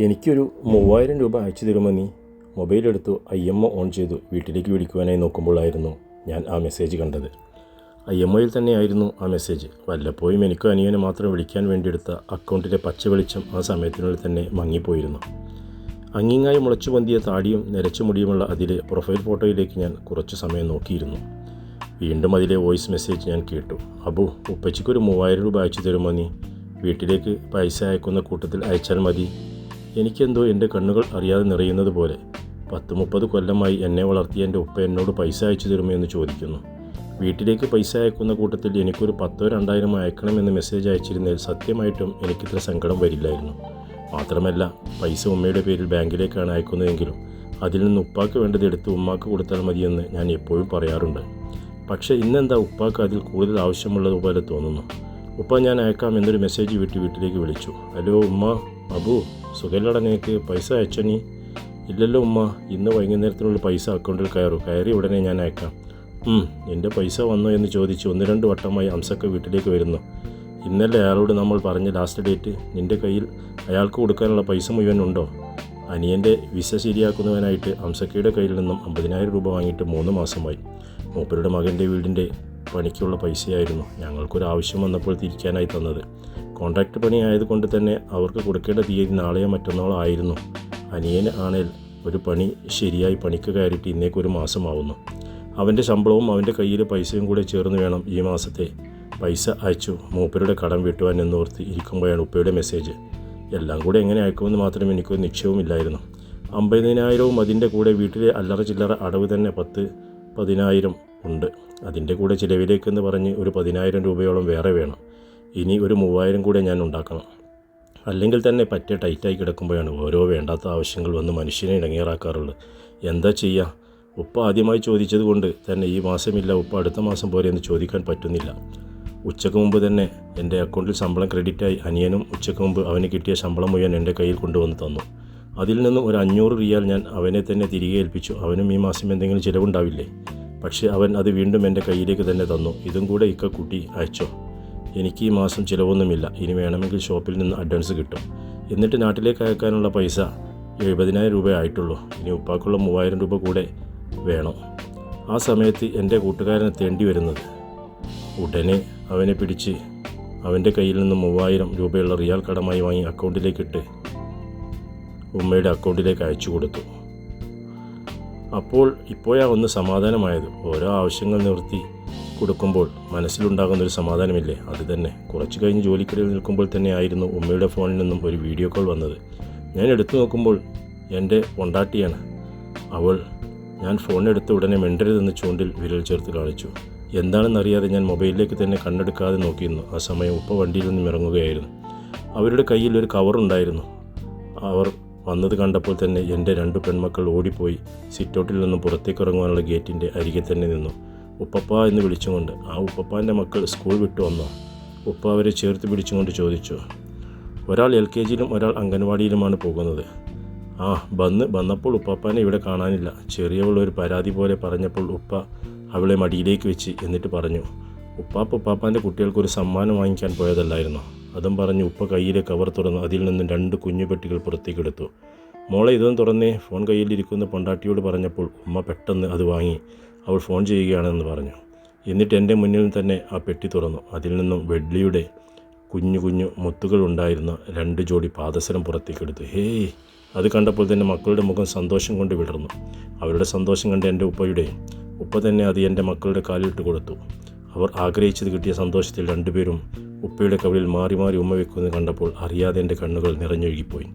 എനിക്കൊരു മൂവായിരം രൂപ അയച്ചു തരുമോ നീ? മൊബൈൽ എടുത്തു ഐ എം ഒ ഓൺ ചെയ്തു. വീട്ടിലേക്ക് വിളിക്കുവാനായി നോക്കുമ്പോഴായിരുന്നു ഞാൻ ആ മെസ്സേജ് കണ്ടത്. ഐ എം ഒയിൽ തന്നെയായിരുന്നു ആ മെസ്സേജ്. വല്ലപ്പോഴും എനിക്കും അനിയനെ മാത്രം വിളിക്കാൻ വേണ്ടി എടുത്ത അക്കൗണ്ടിലെ പച്ച വെളിച്ചം ആ സമയത്തിനുള്ളിൽ തന്നെ മങ്ങിപ്പോയിരുന്നു. അങ്ങിങ്ങായി മുളച്ചു പൊന്തിയ താടിയും നിരച്ചു മുടിയുമുള്ള അതിലെ പ്രൊഫൈൽ ഫോട്ടോയിലേക്ക് ഞാൻ കുറച്ച് സമയം നോക്കിയിരുന്നു. വീണ്ടും അതിലെ വോയിസ് മെസ്സേജ് ഞാൻ കേട്ടു. അബു ഉപ്പച്ചിക്കൊരു മൂവായിരം രൂപ അയച്ചു തരുമോ നീ? വീട്ടിലേക്ക് പൈസ അയക്കുന്ന കൂട്ടത്തിൽ അയച്ചാൽ മതി. എനിക്കെന്തോ എന്റെ കണ്ണുകൾ അറിയാതെ നിറയുന്നത് പോലെ പത്ത് മുപ്പത് കൊല്ലമായി എന്നെ വളർത്തിയ എന്റെ ഉപ്പ എന്നോട് പൈസ അയച്ചു തരുമോ എന്ന് ചോദിക്കുന്നു. വീട്ടിലേക്ക് പൈസ അയക്കുന്ന കൂട്ടത്തിൽ എനിക്കൊരു പത്തോ രണ്ടായിരം അയക്കണമെന്ന് മെസ്സേജ് അയച്ചിരുന്നതിൽ സത്യമായിട്ടും എനിക്കിത്ര സങ്കടം വരില്ലായിരുന്നു. മാത്രമല്ല പൈസ ഉമ്മയുടെ പേരിൽ ബാങ്കിലേക്കാണ് അയക്കുന്നതെങ്കിലും അതിൽ നിന്ന് ഉപ്പാക്ക് വേണ്ടത് എടുത്ത് ഉമ്മാക്ക് കൊടുത്താൽ മതിയെന്ന് ഞാൻ എപ്പോഴും പറയാറുണ്ട്. പക്ഷേ ഇന്നെന്താ ഉപ്പാക്ക് അതിൽ കൂടുതൽ ആവശ്യമുള്ളതുപോലെ തോന്നുന്നു? ഉപ്പ ഞാൻ അയക്കാം എന്നൊരു മെസ്സേജ് വിട്ട് വീട്ടിലേക്ക് വിളിച്ചു. ഹലോ ഉമ്മ അബു സുഖല്ലട നിനക്ക് പൈസ അയച്ചനി ഇല്ലല്ലോ ഉമ്മ ഇന്ന് വൈകുന്നേരത്തിനുള്ള പൈസ അക്കൗണ്ടിൽ കയറും കയറി ഉടനെ ഞാൻ അയക്കാം. എന്റെ പൈസ വന്നോ എന്ന് ചോദിച്ച് ഒന്ന് രണ്ട് വട്ടമായി അംസക്ക വീട്ടിലേക്ക് വരുന്നു. ഇന്നലെ അയാളോട് നമ്മൾ പറഞ്ഞ ലാസ്റ്റ് ഡേറ്റ് നിന്റെ കയ്യിൽ അയാൾക്ക് കൊടുക്കാനുള്ള പൈസ മുഴുവൻ ഉണ്ടോ? അനിയന്റെ വിസ ശരിയാക്കുന്നവനായിട്ട് അംസക്കയുടെ കയ്യിൽ നിന്നും അമ്പതിനായിരം രൂപ വാങ്ങിയിട്ട് മൂന്ന് മാസമായി. മൂപ്പരുടെ മകന്റെ വീടിന്റെ പണിക്കുള്ള പൈസയായിരുന്നു ഞങ്ങൾക്കൊരു ആവശ്യം വന്നപ്പോൾ തിരിക്കാനായി തന്നത്. കോൺട്രാക്ട് പണി ആയതുകൊണ്ട് തന്നെ അവർക്ക് കൊടുക്കേണ്ട തീയതി നാളെയോ മറ്റന്നാളോ ആയിരുന്നു. അനിയൻ ആണേൽ ഒരു പണി ശരിയായി പണിക്ക് കയറിയിട്ട് ഇന്നേക്കൊരു മാസമാവുന്നു. അവന്റെ ശമ്പളവും അവന്റെ കയ്യിൽ പൈസയും കൂടെ ചേർന്ന് വേണം ഈ മാസത്തെ. പൈസ അയച്ചു മൂപ്പരുടെ കടം വീട്ടുവാൻ എന്നോർത്ത് ഇരിക്കുമ്പോഴാണ് ഉപ്പയുടെ മെസ്സേജ്. എല്ലാം കൂടെ എങ്ങനെ അയക്കുമെന്ന് മാത്രം എനിക്കൊരു നിശ്ചയവുമില്ലായിരുന്നു അമ്പതിനായിരവും അതിന്റെ കൂടെ വീട്ടിലെ അല്ലറ ചില്ലറ അടവ് തന്നെ പത്ത് പതിനായിരം ഉണ്ട്. അതിന്റെ കൂടെ ചിലവിലേക്കെന്ന് പറഞ്ഞ് ഒരു പതിനായിരം രൂപയോളം വേറെ വേണം. ഇനി ഒരു മൂവായിരം കൂടെ ഞാൻ ഉണ്ടാക്കണം. അല്ലെങ്കിൽ തന്നെ പറ്റ ടൈറ്റായി കിടക്കുമ്പോഴാണ് ഓരോ വേണ്ടാത്ത ആവശ്യങ്ങൾ വന്ന് മനുഷ്യനെ ഇണങ്ങിയറാക്കാറുള്ളത് എന്താ ചെയ്യുക ഉപ്പ ആദ്യമായി ചോദിച്ചത് കൊണ്ട് തന്നെ ഈ മാസമില്ല ഉപ്പ അടുത്ത മാസം പോലെ എന്ന് ചോദിക്കാൻ പറ്റുന്നില്ല. ഉച്ചയ്ക്ക് മുമ്പ് തന്നെ എന്റെ അക്കൗണ്ടിൽ ശമ്പളം ക്രെഡിറ്റായി അനിയനും ഉച്ചയ്ക്ക് മുമ്പ് അവന് കിട്ടിയ ശമ്പളം മുഴുവൻ എന്റെ കയ്യിൽ കൊണ്ടുവന്ന് തന്നു. അതിൽ നിന്നും ഒരു അഞ്ഞൂറ് റിയാൽ ഞാൻ അവനെ തന്നെ തിരികെ ഏൽപ്പിച്ചു. അവനും ഈ മാസം എന്തെങ്കിലും ചിലവുണ്ടാവില്ലേ? പക്ഷേ അവൻ അത് വീണ്ടും എന്റെ കയ്യിലേക്ക് തന്നെ തന്നു. ഇതും കൂടെ ഇക്ക കുട്ടി അയച്ചോ. എനിക്ക് ഈ മാസം ചിലവൊന്നുമില്ല. ഇനി വേണമെങ്കിൽ ഷോപ്പിൽ നിന്ന് അഡ്വാൻസ് കിട്ടും. എന്നിട്ട് നാട്ടിലേക്ക് അയക്കാനുള്ള പൈസ എഴുപതിനായിരം രൂപ ആയിട്ടുള്ളൂ. ഇനി ഉപ്പാക്കുള്ള മൂവായിരം രൂപ കൂടെ വേണം. ആ സമയത്ത് എന്റെ കൂട്ടുകാരനെ തേണ്ടി വരുന്നത്. ഉടനെ അവനെ പിടിച്ച് അവന്റെ കയ്യിൽ നിന്ന് മൂവായിരം രൂപയുള്ള റിയാൽ കടമായി വാങ്ങി അക്കൗണ്ടിലേക്കിട്ട് ഉമ്മയുടെ അക്കൗണ്ടിലേക്ക് അയച്ചു കൊടുത്തു. അപ്പോൾ ഇപ്പോഴാ ഒന്ന് സമാധാനമായത്. ഓരോ ആവശ്യങ്ങൾ നിവർത്തി കൊടുക്കുമ്പോൾ മനസ്സിലുണ്ടാകുന്ന ഒരു സമാധാനമില്ലേ? അത് തന്നെ. കുറച്ച് കഴിഞ്ഞ് ജോലിക്കിടയിൽ നിൽക്കുമ്പോൾ തന്നെ ആയിരുന്നു ഉമ്മയുടെ ഫോണിൽ നിന്നും ഒരു വീഡിയോ കോൾ വന്നത്. ഞാൻ എടുത്തു നോക്കുമ്പോൾ എന്റെ കൊണ്ടാട്ടിയാണ് അവൾ ഞാൻ ഫോൺ എടുത്ത ഉടനെ മിണ്ടരുതെന്ന് ചൂണ്ടിൽ വിരൽ ചേർത്ത് കാണിച്ചു. എന്താണെന്നറിയാതെ ഞാൻ മൊബൈലിലേക്ക് തന്നെ കണ്ണെടുക്കാതെ നോക്കിയിരുന്നു. ആ സമയം ഉപ്പ വണ്ടിയിൽ നിന്നും ഇറങ്ങുകയായിരുന്നു. അവരുടെ കയ്യിൽ ഒരു കവറുണ്ടായിരുന്നു. അവർ വന്നത് കണ്ടപ്പോൾ തന്നെ എന്റെ രണ്ട് പെൺമക്കൾ ഓടിപ്പോയി. സിറ്റൗട്ടിൽ നിന്നും പുറത്തേക്ക് ഇറങ്ങുവാനുള്ള ഗേറ്റിന്റെ അരികെ തന്നെ നിന്നു. ഉപ്പപ്പ എന്ന് വിളിച്ചുകൊണ്ട് ആ ഉപ്പപ്പാന്റെ മക്കൾ സ്കൂൾ വിട്ടു വന്നോ? ഉപ്പ അവരെ ചേർത്ത് പിടിച്ചുകൊണ്ട് ചോദിച്ചു. ഒരാൾ എൽ കെ ജിയിലും ഒരാൾ അംഗൻവാടിയിലുമാണ് പോകുന്നത്. ആ വന്ന് വന്നപ്പോൾ ഉപ്പാപ്പാനെ ഇവിടെ കാണാനില്ല. ചെറിയവൾ ഒരു പരാതി പോലെ പറഞ്ഞപ്പോൾ ഉപ്പ അവളെ മടിയിലേക്ക് വെച്ച് എന്നിട്ട് പറഞ്ഞു ഉപ്പാപ്പ ഉപ്പാപ്പാന്റെ കുട്ടികൾക്ക് ഒരു സമ്മാനം വാങ്ങിക്കാൻ പോയതല്ലായിരുന്നു? അതും പറഞ്ഞ് ഉപ്പ കയ്യിലെ കവർ തുറന്നു അതിൽ നിന്ന് രണ്ട് കുഞ്ഞുപെട്ടികൾ പുറത്തേക്ക് എടുത്തു. മോളെ ഇതൊന്നും തുറന്നേ. ഫോൺ കയ്യിലിരിക്കുന്ന പൊണ്ടാട്ടിയോട് പറഞ്ഞപ്പോൾ ഉമ്മ പെട്ടെന്ന് അത് വാങ്ങി. അവൾ ഫോൺ ചെയ്യുകയാണെന്ന് പറഞ്ഞു. എന്നിട്ട് എന്റെ മുന്നിൽ തന്നെ ആ പെട്ടി തുറന്നു. അതിൽ നിന്നും വെഡ്ലിയുടെ കുഞ്ഞു കുഞ്ഞു മുത്തുകൾ ഉണ്ടായിരുന്ന രണ്ട് ജോഡി പാദസരം പുറത്തേക്കെടുത്തു ഹേയ് അത് കണ്ടപ്പോൾ തന്നെ മക്കളുടെ മുഖം സന്തോഷം കൊണ്ട് വിടർന്നു അവരുടെ സന്തോഷം കണ്ട് എന്റെ ഉപ്പയുടെ ഉപ്പ തന്നെ അത് എന്റെ മക്കളുടെ കാലിലിട്ട് കൊടുത്തു. അവർ ആഗ്രഹിച്ചത് കിട്ടിയ സന്തോഷത്തിൽ രണ്ടുപേരും ഉപ്പയുടെ കവിളിൽ മാറി മാറി ഉമ്മ വെക്കുന്നത് കണ്ടപ്പോൾ അറിയാതെ എന്റെ കണ്ണുകൾ നിറഞ്ഞൊഴുകിപ്പോയി.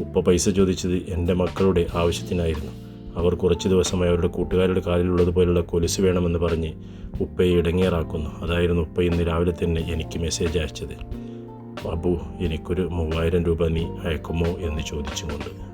ഉപ്പ പൈസ ചോദിച്ചത് എന്റെ മക്കളുടെ ആവശ്യത്തിനായിരുന്നു. അവർ കുറച്ച് ദിവസമായി അവരുടെ കൂട്ടുകാരുടെ കാലിലുള്ളതുപോലുള്ള കൊലുസ് വേണമെന്ന് പറഞ്ഞ് ഉപ്പയെ ഇടങ്ങേറാക്കുന്നു. അതായിരുന്നു ഉപ്പ ഇന്ന് രാവിലെ തന്നെ എനിക്ക് മെസ്സേജ് അയച്ചത്. അബു എനിക്കൊരു മൂവായിരം രൂപ നീ അയക്കുമോ? എന്ന് ചോദിച്ചുകൊണ്ട്